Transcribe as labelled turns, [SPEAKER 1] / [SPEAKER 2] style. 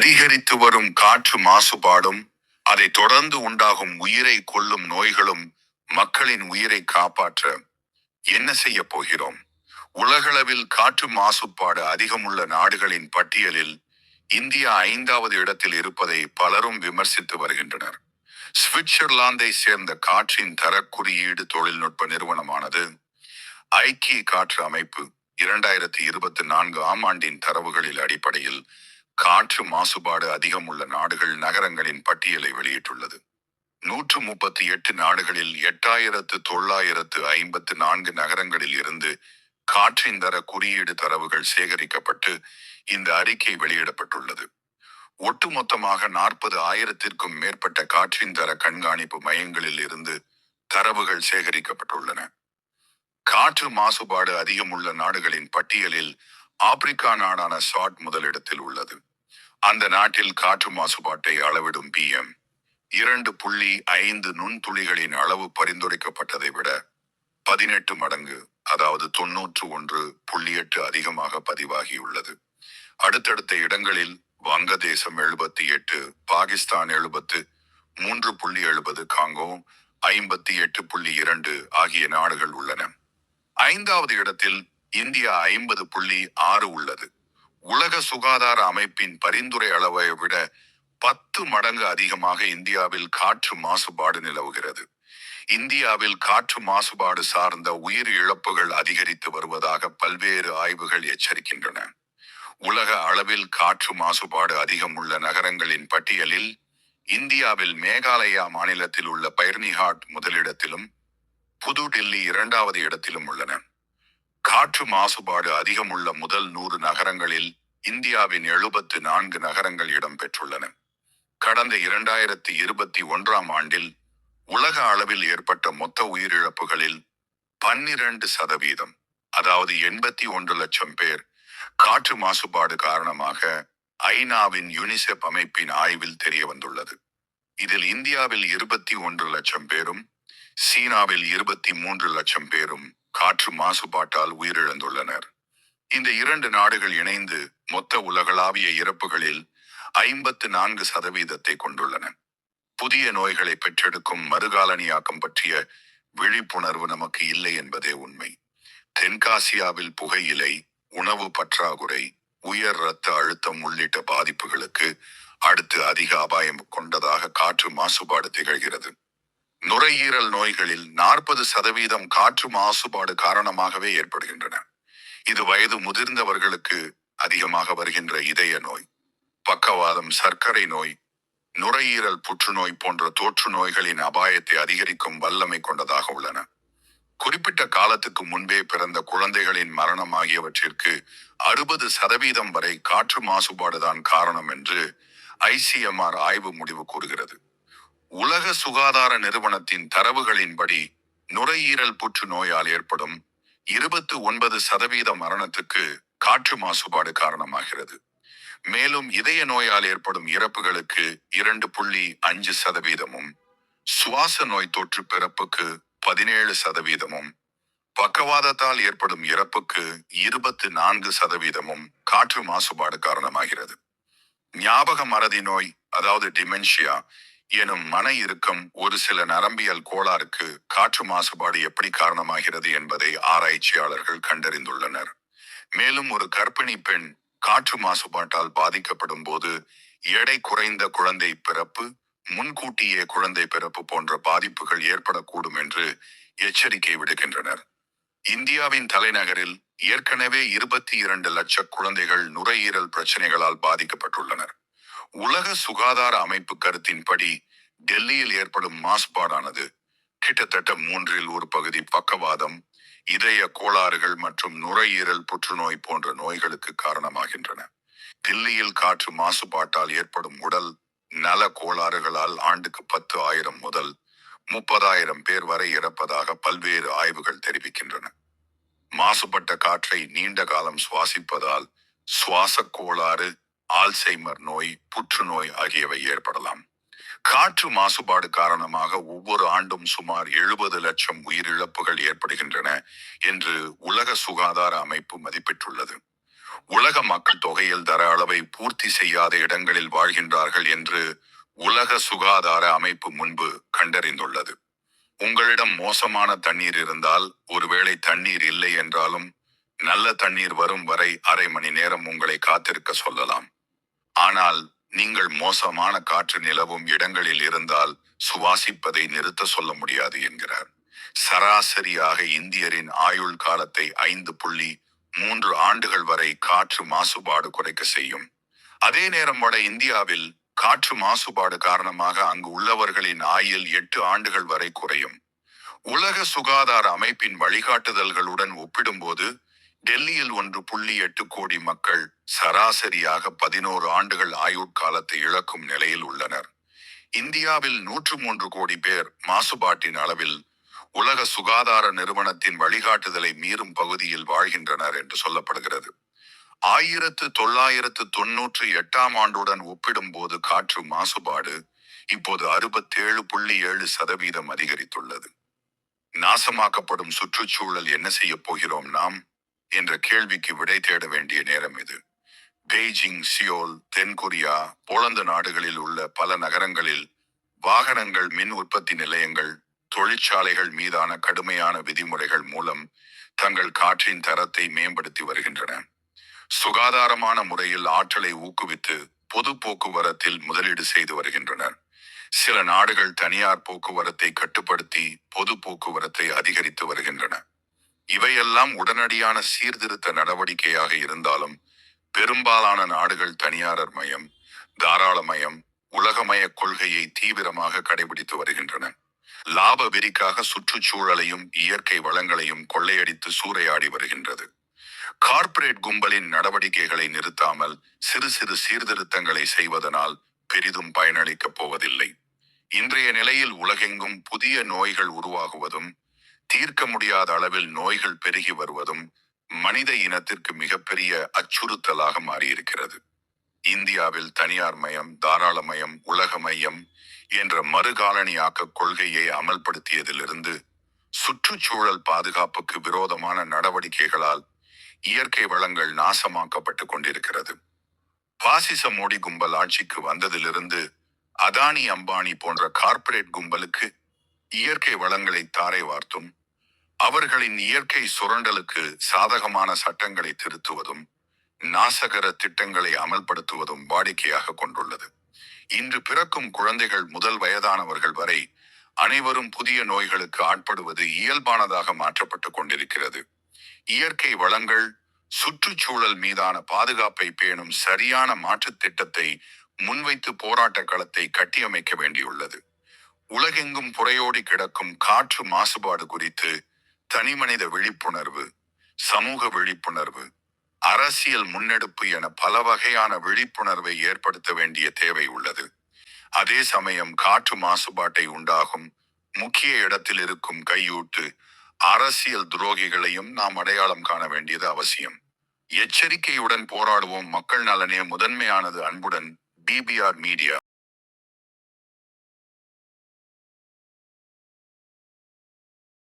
[SPEAKER 1] அதிகரித்து வரும் காற்று மாசுபாடும் அதை தொடர்ந்து உண்டாகும் உயிரை கொல்லும் நோய்களும் மக்களின் உயிரை காப்பாற்ற என்ன செய்ய போகிறோம்? உலகளவில் காற்று மாசுபாடு அதிகமுள்ள நாடுகளின் பட்டியலில் இந்தியா ஐந்தாவது இடத்தில் இருப்பதை பலரும் விமர்சித்து வருகின்றனர். சுவிட்சர்லாந்தை சேர்ந்த காற்றின் தர குறியீடு தொழில்நுட்ப நிறுவனமானது ஐக்கிய காற்று அமைப்பு இரண்டாயிரத்தி இருபத்தி நான்கு ஆம் ஆண்டின் தரவுகளில் அடிப்படையில் காற்று மாசுபாடு அதிகம் உள்ள நாடுகள் நகரங்களின் பட்டியலை வெளியிட்டுள்ளது. நூற்று முப்பத்தி எட்டு நாடுகளில் எட்டாயிரத்து தொள்ளாயிரத்து ஐம்பத்து நான்கு நகரங்களில் இருந்து காற்றின் தர குறியீடு தரவுகள் சேகரிக்கப்பட்டு இந்த அறிக்கை வெளியிடப்பட்டுள்ளது. ஒட்டுமொத்தமாக நாற்பது ஆயிரத்திற்கும் மேற்பட்ட காற்றின் தர கண்காணிப்பு மையங்களில் இருந்து தரவுகள் சேகரிக்கப்பட்டுள்ளன. காற்று மாசுபாடு அதிகமுள்ள நாடுகளின் பட்டியலில் ஆப்பிரிக்கா நாடான சாட் முதலிடத்தில் உள்ளது. அந்த நாட்டில் காற்று மாசுபாட்டை அளவிடும் பிஎம் இரண்டு புள்ளி ஐந்து நுண்துளிகளின் அளவு பரிந்துரைக்கப்பட்டதை விட பதினெட்டு மடங்கு அதாவது தொன்னூற்று ஒன்று புள்ளி எட்டு அதிகமாக பதிவாகியுள்ளது. அடுத்தடுத்த இடங்களில் வங்கதேசம் எழுபத்தி எட்டு பாகிஸ்தான் எழுபத்து மூன்று புள்ளி எழுபது காங்கோ ஐம்பத்தி எட்டு புள்ளி இரண்டு ஆகிய நாடுகள் உள்ளன. ஐந்தாவது இடத்தில் இந்தியா ஐம்பது புள்ளி ஆறு உள்ளது. உலக சுகாதார அமைப்பின் பரிந்துரை அளவை விட பத்து மடங்கு அதிகமாக இந்தியாவில் காற்று மாசுபாடு நிலவுகிறது. இந்தியாவில் காற்று மாசுபாடு சார்ந்த உயிர் இழப்புகள் அதிகரித்து வருவதாக பல்வேறு ஆய்வுகள் எச்சரிக்கின்றன. உலக அளவில் காற்று மாசுபாடு அதிகம் உள்ள நகரங்களின் பட்டியலில் இந்தியாவில் மேகாலயா மாநிலத்தில் உள்ள பைர்னிஹாட் முதலிடத்திலும் புது டெல்லி இரண்டாவது இடத்திலும் உள்ளன. காற்று மாசுபாடு அதிகமுள்ள முதல் நூறு நகரங்களில் இந்தியாவின் எழுபத்து நான்கு நகரங்கள் இடம்பெற்றுள்ளன. கடந்த இரண்டாயிரத்தி இருபத்தி ஒன்றாம் ஆண்டில் உலக அளவில் ஏற்பட்ட மொத்த உயிரிழப்புகளில் பன்னிரண்டு சதவீதம் அதாவது எண்பத்தி ஒன்று லட்சம் பேர் காற்று மாசுபாடு காரணமாக ஐநாவின் யுனிசெப் அமைப்பின் ஆய்வில் தெரிய வந்துள்ளது இதில் இந்தியாவில் இருபத்தி ஒன்று லட்சம் பேரும் சீனாவில் இருபத்தி மூன்று லட்சம் பேரும் காற்று மாசுபாட்டால் உயிரிழந்துள்ளனர். இந்த இரண்டு நாடுகள் இணைந்து மொத்த உலகளாவிய இறப்புகளில் ஐம்பத்து நான்கு சதவீதத்தை கொண்டுள்ளன. புதிய நோய்களை பெற்றெடுக்கும் மறுகாலனியாக்கம் பற்றிய விழிப்புணர்வு நமக்கு இல்லை என்பதே உண்மை. தென்காசியாவில் புகையிலை உணவு பற்றாக்குறை உயர் இரத்த அழுத்தம் உள்ளிட்ட பாதிப்புகளுக்கு அடுத்து அதிக அபாயம் கொண்டதாக காற்று மாசுபாடு திகழ்கிறது. நுரையீரல் நோய்களில் நாற்பது சதவீதம் காற்று மாசுபாடு காரணமாகவே ஏற்படுகின்றன. இது வயது முதிர்ந்தவர்களுக்கு அதிகமாக வருகின்ற இதய நோய் பக்கவாதம் சர்க்கரை நோய் நுரையீரல் புற்றுநோய் போன்ற தோற்று நோய்களின் அபாயத்தை அதிகரிக்கும் வல்லமை கொண்டதாக உள்ளன. குறிப்பிட்ட காலத்துக்கு முன்பே பிறந்த குழந்தைகளின் மரணம் ஆகியவற்றிற்கு அறுபது சதவீதம் வரை காற்று மாசுபாடுதான் காரணம் என்று ஐசிஎம்ஆர் ஆய்வு முடிவு கூறுகிறது. உலக சுகாதார நிறுவனத்தின் தரவுகளின்படி நுரையீரல் புற்றுநோயால் ஏற்படும் இருபத்து ஒன்பது சதவீத மரணத்துக்கு காற்று மாசுபாடு காரணமாகிறது. மேலும் இதய நோயால் ஏற்படும் இறப்புகளுக்கு இரண்டு புள்ளி அஞ்சு சதவீதமும் சுவாச நோய் தொற்று பிறப்புக்கு பதினேழு சதவீதமும் பக்கவாதத்தால் ஏற்படும் இறப்புக்கு இருபத்து நான்கு சதவீதமும் காற்று மாசுபாடு காரணமாகிறது. ஞாபக மறதி நோய் அதாவது டிமென்ஷியா எனும் மன இறுக்கம் ஒரு சில நரம்பியல் கோளாறுக்கு காற்று மாசுபாடு எப்படி காரணமாகிறது என்பதை ஆராய்ச்சியாளர்கள் கண்டறிந்துள்ளனர். மேலும் ஒரு கர்ப்பிணி பெண் காற்று மாசுபாட்டால் பாதிக்கப்படும் போது எடை குறைந்த குழந்தை பிறப்பு முன்கூட்டியே குழந்தை பிறப்பு போன்ற பாதிப்புகள் ஏற்படக்கூடும் என்று எச்சரிக்கை விடுக்கின்றனர். இந்தியாவின் தலைநகரில் ஏற்கனவே இருபத்தி இரண்டு லட்ச குழந்தைகள் நுரையீரல் பிரச்சனைகளால் பாதிக்கப்பட்டுள்ளனர். உலக சுகாதார அமைப்பு கருத்தின்படி டெல்லியில் ஏற்படும் மாசுபாடானது கிட்டத்தட்ட மூன்றில் ஒரு பகுதி பக்கவாதம் இதய கோளாறுகள் மற்றும் நுரையீரல் புற்றுநோய் போன்ற நோய்களுக்கு காரணமாகின்றன. தில்லியில் காற்று மாசுபாட்டால் ஏற்படும் உடல் நல கோளாறுகளால் ஆண்டுக்கு பத்து ஆயிரம் முதல் முப்பதாயிரம் பேர் வரை இறப்பதாக பல்வேறு ஆய்வுகள் தெரிவிக்கின்றன. மாசுபட்ட காற்றை நீண்ட காலம் சுவாசிப்பதால் சுவாச கோளாறு ஆல்சைமர் நோய் புற்றுநோய் ஆகியவை ஏற்படலாம். காற்று மாசுபாடு காரணமாக ஒவ்வொரு ஆண்டும் சுமார் எழுபது லட்சம் உயிரிழப்புகள் ஏற்படுகின்றன என்று உலக சுகாதார அமைப்பு மதிப்பிட்டுள்ளது. உலக மக்கள் தொகையில் தர அளவை பூர்த்தி செய்யாத இடங்களில் வாழ்கின்றார்கள் என்று உலக சுகாதார அமைப்பு முன்பு கண்டறிந்துள்ளது. உங்களிடம் மோசமான தண்ணீர் இருந்தால் ஒருவேளை தண்ணீர் இல்லை என்றாலும் நல்ல தண்ணீர் வரும் வரை அரை மணி நேரம் உங்களை காத்திருக்க சொல்லலாம். ஆனால் நீங்கள் மோசமான காற்று நிலவும் இடங்களில் இருந்தால் சுவாசிப்பதை நிறுத்த சொல்ல முடியாது என்கிறார். சராசரியாக இந்தியரின் ஆயுள் காலத்தை ஐந்து புள்ளி மூன்று ஆண்டுகள் வரை காற்று மாசுபாடு குறைக்க செய்யும். அதே நேரம் வட இந்தியாவில் காற்று மாசுபாடு காரணமாக அங்கு உள்ளவர்களின் ஆயுள் எட்டு ஆண்டுகள் வரை குறையும். உலக சுகாதார அமைப்பின் வழிகாட்டுதல்களுடன் ஒப்பிடும்போது டெல்லியில் ஒன்று புள்ளி எட்டு கோடி மக்கள் சராசரியாக பதினோரு ஆண்டுகள் ஆயுட்காலத்தை இழக்கும் நிலையில் உள்ளனர். இந்தியாவில் நூற்று மூன்று கோடி பேர் மாசுபாட்டின் அளவில் உலக சுகாதார நிறுவனத்தின் வழிகாட்டுதலை மீறும் பகுதியில் வாழ்கின்றனர் என்று சொல்லப்படுகிறது. ஆயிரத்து தொள்ளாயிரத்து தொன்னூற்றி எட்டாம் ஆண்டுடன் ஒப்பிடும்போது காற்று மாசுபாடு இப்போது அறுபத்தேழு புள்ளி ஏழு சதவீதம் அதிகரித்துள்ளது. நாசமாக்கப்படும் சுற்றுச்சூழல் என்ன செய்ய போகிறோம் நாம்? என்ற கேள்விக்கு விடை தேட வேண்டிய நேரம் இது. பெய்ஜிங் சியோல் தென்கொரியா போலந்து நாடுகளில் உள்ள பல நகரங்களில் வாகனங்கள் மின் உற்பத்தி நிலையங்கள் தொழிற்சாலைகள் மீதான கடுமையான விதிமுறைகள் மூலம் தங்கள் காற்றின் தரத்தை மேம்படுத்தி வருகின்றன. சுகாதாரமான முறையில் ஆற்றலை ஊக்குவித்து பொது போக்குவரத்தில் முதலீடு செய்து வருகின்றனர். சில நாடுகள் தனியார் போக்குவரத்தை கட்டுப்படுத்தி பொது போக்குவரத்தை அதிகரித்து வருகின்றன. இவையெல்லாம் உடனடியான சீர்திருத்த நடவடிக்கையாக இருந்தாலும் பெரும்பாலான நாடுகள் தனியாரர் மயம் தாராளமயம் உலகமய கொள்கையை தீவிரமாக கடைபிடித்து வருகின்றன. லாப வெறிக்காக சுற்றுச்சூழலையும் இயற்கை வளங்களையும் கொள்ளையடித்து சூறையாடி வருகின்றது. கார்ப்பரேட் கும்பலின் நடவடிக்கைகளை நிறுத்தாமல் சிறு சிறு சீர்திருத்தங்களை செய்வதனால் பெரிதும் பயனளிக்கப் போவதில்லை. இன்றைய நிலையில் உலகெங்கும் புதிய நோய்கள் உருவாகுவதும் தீர்க்க முடியாத அளவில் நோய்கள் பெருகி வருவதும் மனித இனத்திற்கு மிகப்பெரிய அச்சுறுத்தலாக மாறியிருக்கிறது. இந்தியாவில் தனியார் மயம் தாராளமயம் உலக மையம் என்ற மறுகாலனியாக்க கொள்கையை அமல்படுத்தியதிலிருந்து சுற்றுச்சூழல் பாதுகாப்புக்கு விரோதமான நடவடிக்கைகளால் இயற்கை வளங்கள் நாசமாக்கப்பட்டு கொண்டிருக்கிறது. பாசிச மோடி கும்பல் ஆட்சிக்கு வந்ததிலிருந்து அதானி அம்பானி போன்ற கார்ப்பரேட் கும்பலுக்கு இயற்கை வளங்களை தாரை வார்த்தும் அவர்களின் இயற்கை சுரண்டலுக்கு சாதகமான சட்டங்களை திருத்துவதும் நாசகர திட்டங்களை அமல்படுத்துவதும் வாடிக்கையாக கொண்டுள்ளது. இன்று பிறக்கும் குழந்தைகள் முதல் வயதானவர்கள் வரை அனைவரும் புதிய நோய்களுக்கு ஆட்படுவது இயல்பானதாக மாற்றப்பட்டு கொண்டிருக்கிறது. இயற்கை வளங்கள் சுற்றுச்சூழல் மீதான பாதுகாப்பை பேணும் சரியான மாற்றுத் திட்டத்தை முன்வைத்து போராட்ட களத்தை கட்டியமைக்க வேண்டியுள்ளது. உலகெங்கும் புறையோடி கிடக்கும் காற்று மாசுபாடு குறித்து தனிமனித விழிப்புணர்வு சமூக விழிப்புணர்வு அரசியல் முன்னெடுப்பு என பல வகையான விழிப்புணர்வை ஏற்படுத்த வேண்டிய தேவை உள்ளது. அதே சமயம் காற்று மாசுபாட்டை உண்டாகும் முக்கிய இடத்தில் இருக்கும் கையூட்டு அரசியல் துரோகிகளையும் நாம் அடையாளம் காண வேண்டியது அவசியம். எச்சரிக்கையுடன் போராடுவோம் மக்கள் நலனே முதன்மையானது. அன்புடன் பிபிஆர் மீடியா